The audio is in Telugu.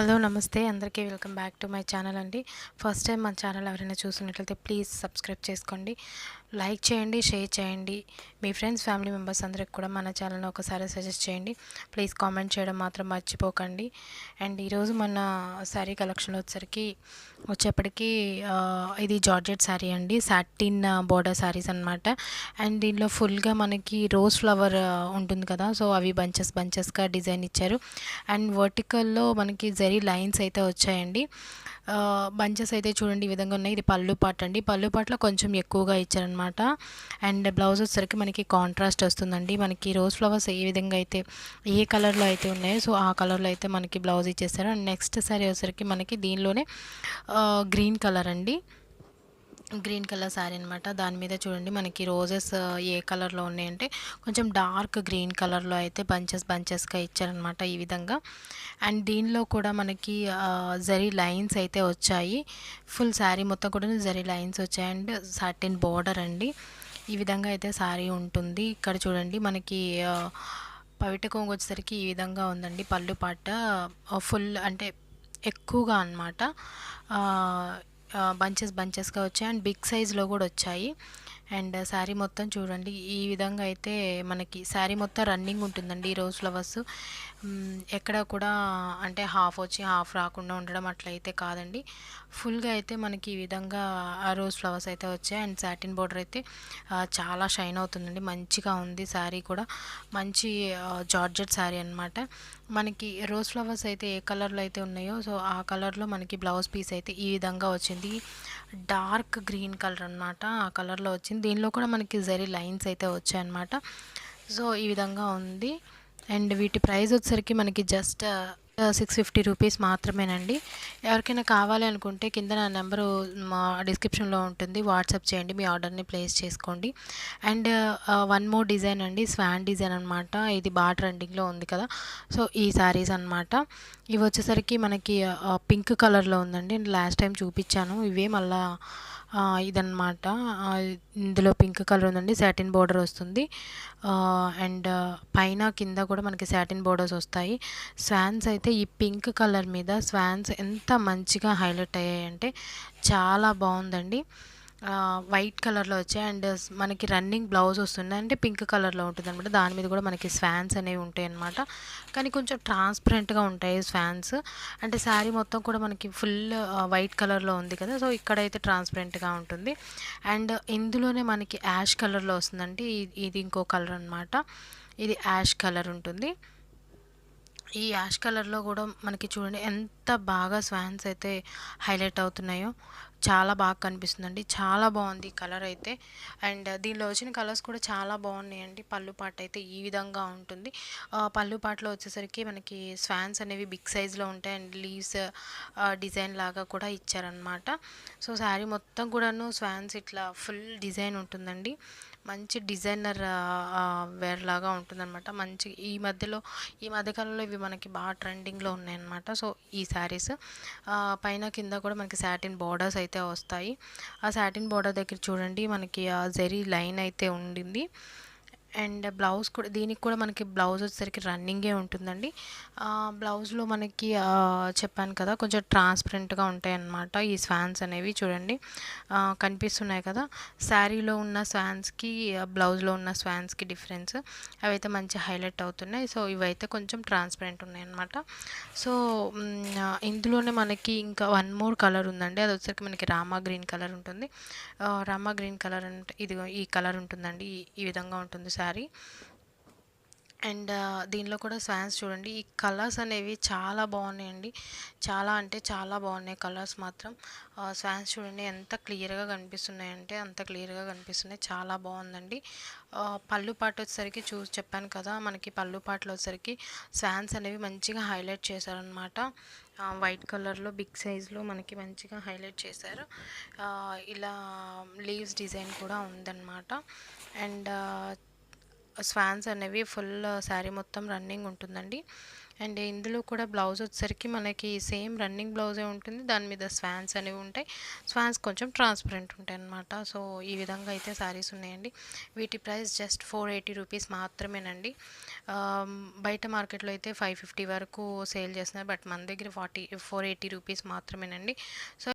హలో నమస్తే. అందరికీ welcome back to my channel అండి. ఫస్ట్ టైం మన ఛానల్ ఎవరైనా చూసినట్లయితే ప్లీజ్ సబ్స్క్రైబ్ చేసుకోండి. లైక్ చేయండి షేర్ చేయండి. మీ ఫ్రెండ్స్ ఫ్యామిలీ మెంబర్స్ అందరికి కూడా మన ఛానల్ని ఒకసారి సజెస్ట్ చేయండి. ప్లీజ్ కామెంట్ చేయడం మాత్రం మర్చిపోకండి. అండ్ ఈరోజు మన శారీ కలెక్షన్ వచ్చేసరికి వచ్చేప్పటికి ఇది జార్జెట్ శారీ అండి. సాటిన్ బోర్డర్ శారీస్ అనమాట అండ్ దీనిలో ఫుల్గా మనకి రోజ్ ఫ్లవర్ ఉంటుంది కదా. సో అవి బంచెస్ బంచెస్గా డిజైన్ ఇచ్చారు. అండ్ వర్టికల్లో మనకి జరీ లైన్స్ అయితే వచ్చాయండి. బంచెస్ అయితే చూడండి ఈ విధంగా ఉన్నాయి. ఇది పళ్ళు పాట అండి. పళ్ళు పాటలో కొంచెం ఎక్కువగా ఇచ్చారనమాట అండ్ బ్లౌజ్ వచ్చేసరికి మనకి కాంట్రాస్ట్ వస్తుందండి. మనకి రోజ్ ఫ్లవర్స్ ఏ విధంగా అయితే ఏ కలర్లో అయితే ఉన్నాయో సో ఆ కలర్లో అయితే మనకి బ్లౌజ్ ఇచ్చేస్తారు అండ్ నెక్స్ట్ సారీ వచ్చేసరికి మనకి దీనిలోనే గ్రీన్ కలర్ అండి. గ్రీన్ కలర్ శారీ అనమాట దాని మీద చూడండి మనకి రోజెస్ ఏ కలర్లో ఉన్నాయంటే కొంచెం డార్క్ గ్రీన్ కలర్లో అయితే బంచెస్ బంచెస్గా ఇచ్చారనమాట ఈ విధంగా. అండ్ దీనిలో కూడా మనకి జరీ లైన్స్ అయితే వచ్చాయి. ఫుల్ శారీ మొత్తం కూడా జరీ లైన్స్ వచ్చాయి. అండ్ సాటిన్ బార్డర్ అండి. ఈ విధంగా అయితే శారీ ఉంటుంది. ఇక్కడ చూడండి మనకి పవిట కొంగు వచ్చేసరికి ఈ విధంగా ఉందండి. పళ్ళు పాట ఫుల్ అంటే ఎక్కువగా అనమాట బంచెస్ బంచెస్గా వచ్చాయి. అండ్ బిగ్ సైజ్లో కూడా వచ్చాయి. అండ్ శారీ మొత్తం చూడండి ఈ విధంగా అయితే మనకి శారీ మొత్తం రన్నింగ్ ఉంటుందండి ఈ రోజ్ ఫ్లవర్స్. ఎక్కడ కూడా అంటే హాఫ్ వచ్చి హాఫ్ రాకుండా ఉండడం అట్లయితే కాదండి. ఫుల్గా అయితే మనకి ఈ విధంగా ఆ రోజ్ ఫ్లవర్స్ అయితే వచ్చాయి. అండ్ సాటిన్ బోర్డర్ అయితే చాలా షైన్ అవుతుందండి. మంచిగా ఉంది శారీ కూడా. మంచి జార్జెట్ శారీ అనమాట మనకి రోజ్ ఫ్లవర్స్ అయితే ఏ కలర్లో అయితే ఉన్నాయో సో ఆ కలర్లో మనకి బ్లౌజ్ పీస్ అయితే ఈ విధంగా వచ్చింది. డార్క్ గ్రీన్ కలర్ అనమాట ఆ కలర్లో వచ్చింది. దీనిలో కూడా మనకి జరీ లైన్స్ అయితే వచ్చాయన్నమాట. సో ఈ విధంగా ఉంది. అండ్ వీటి ప్రైస్ వచ్చేసరికి మనకి జస్ట్ సిక్స్ ఫిఫ్టీ రూపీస్ మాత్రమేనండి. ఎవరికైనా కావాలి అనుకుంటే కింద నా నెంబరు మా డిస్క్రిప్షన్లో ఉంటుంది. వాట్సాప్ చేయండి మీ ఆర్డర్ని ప్లేస్ చేసుకోండి. అండ్ వన్ మోర్ డిజైన్ అండి స్వాన్ డిజైన్ అనమాట ఇది బాగా ట్రెండింగ్లో ఉంది కదా. సో ఈ శారీస్ అనమాట ఇవి వచ్చేసరికి మనకి పింక్ కలర్లో ఉందండి. లాస్ట్ టైం చూపించాను. ఇవే మళ్ళీ ఇదన్నమాట. ఇందులో పింక్ కలర్ ఉందండి సాటిన్ బోర్డర్ వస్తుంది. అండ్ పైన కింద కూడా మనకి సాటిన్ బోర్డర్స్ వస్తాయి. స్వాన్స్ అయితే ఈ పింక్ కలర్ మీద స్వాన్స్ ఎంత మంచిగా హైలైట్ అయ్యాయంటే చాలా బాగుందండి. వైట్ కలర్లో వచ్చాయి. అండ్ మనకి రన్నింగ్ బ్లౌజ్ వస్తుంది. అంటే పింక్ కలర్లో ఉంటుంది అనమాట దాని మీద కూడా మనకి స్వాన్స్ అనేవి ఉంటాయి అనమాట కానీ కొంచెం ట్రాన్స్పరెంట్గా ఉంటాయి స్వాన్స్. అంటే శారీ మొత్తం కూడా మనకి ఫుల్ వైట్ కలర్లో ఉంది కదా. సో ఇక్కడైతే ట్రాన్స్పరెంట్గా ఉంటుంది. అండ్ ఇందులోనే మనకి యాష్ కలర్లో వస్తుందండి ఇది ఇంకో కలర్ అనమాట ఇది యాష్ కలర్ ఉంటుంది. ఈ యాష్ కలర్లో కూడా మనకి చూడండి ఎంత బాగా స్వాన్స్ అయితే హైలైట్ అవుతున్నాయో. చాలా బాగా కనిపిస్తుందండి. చాలా బాగుంది కలర్ అయితే. అండ్ దీనిలో వచ్చిన కలర్స్ కూడా చాలా బాగున్నాయండి. పళ్ళు పాట అయితే ఈ విధంగా ఉంటుంది. పళ్ళు పాటలో వచ్చేసరికి మనకి స్వాన్స్ అనేవి బిగ్ సైజ్లో ఉంటాయి. అండ్ లీవ్స్ డిజైన్ లాగా కూడా ఇచ్చారనమాట సో శారీ మొత్తం కూడాను స్వాన్స్ ఇట్లా ఫుల్ డిజైన్ ఉంటుందండి. మంచి డిజైనర్ వేర్ లాగా ఉంటుందన్నమాట. మంచి ఈ మధ్యలో ఈ మధ్యకాలంలో ఇవి మనకి బాగా ట్రెండింగ్లో ఉన్నాయన్నమాట. సో ఈ శారీస్ పైన కింద కూడా మనకి సాటిన్ బార్డర్స్ అయితే వస్తాయి. ఆ సాటిన్ బార్డర్ దగ్గర చూడండి మనకి ఆ జరీ లైన్ అయితే ఉండింది. అండ్ బ్లౌజ్ కూడా దీనికి కూడా మనకి బ్లౌజ్ వచ్చేసరికి రన్నింగే ఉంటుందండి. బ్లౌజ్లో మనకి చెప్పాను కదా కొంచెం ట్రాన్స్పరెంట్గా ఉంటాయన్నమాట ఈ స్వాన్స్ అనేవి చూడండి. కనిపిస్తున్నాయి కదా శారీలో ఉన్న స్వాన్స్కి బ్లౌజ్లో ఉన్న స్వాన్స్కి డిఫరెన్స్ అవైతే మంచి హైలైట్ అవుతున్నాయి. సో ఇవైతే కొంచెం ట్రాన్స్పరెంట్ ఉన్నాయన్నమాట. సో ఇందులోనే మనకి ఇంకా వన్ మోర్ కలర్ ఉందండి. అది వచ్చేసరికి మనకి రామా గ్రీన్ కలర్ ఉంటుంది. రామా గ్రీన్ కలర్ అంటే ఇదిగో ఈ కలర్ ఉంటుందండి. ఈ ఈ విధంగా ఉంటుంది శారీ అండ్ దీనిలో కూడా స్వాన్స్ చూడండి. ఈ కలర్స్ అనేవి చాలా బాగున్నాయండి. చాలా అంటే చాలా బాగున్నాయి కలర్స్ మాత్రం. స్వాన్స్ చూడండి. ఎంత క్లియర్గా కనిపిస్తున్నాయి అంటే అంత క్లియర్గా కనిపిస్తున్నాయి. చాలా బాగుందండి. పళ్ళు పాట వచ్చేసరికి చూసి చెప్పాను కదా మనకి పళ్ళు పాటలు వచ్చేసరికి స్వాన్స్ అనేవి మంచిగా హైలైట్ చేశారనమాట వైట్ కలర్లో బిగ్ సైజ్లో మనకి మంచిగా హైలైట్ చేశారు. ఇలా లీవ్స్ డిజైన్ కూడా ఉందన్నమాట. అండ్ స్వాన్స్ అనేవి ఫుల్ శారీ మొత్తం రన్నింగ్ ఉంటుందండి. అండ్ ఇందులో కూడా బ్లౌజ్ వచ్చేసరికి మనకి సేమ్ రన్నింగ్ బ్లౌజే ఉంటుంది. దాని మీద స్వాన్స్ అనేవి ఉంటాయి. స్వాన్స్ కొంచెం ట్రాన్స్పరెంట్ ఉంటాయి అన్నమాట. సో ఈ విధంగా అయితే శారీస్ ఉన్నాయండి. వీటి price just four eighty rupees మాత్రమేనండి. బయట మార్కెట్లో అయితే ఫైవ్ ఫిఫ్టీ వరకు సేల్ చేస్తున్నారు. బట్ మన దగ్గర ఫార్టీ ఫోర్ ఎయిటీ రూపీస్ మాత్రమేనండి. సో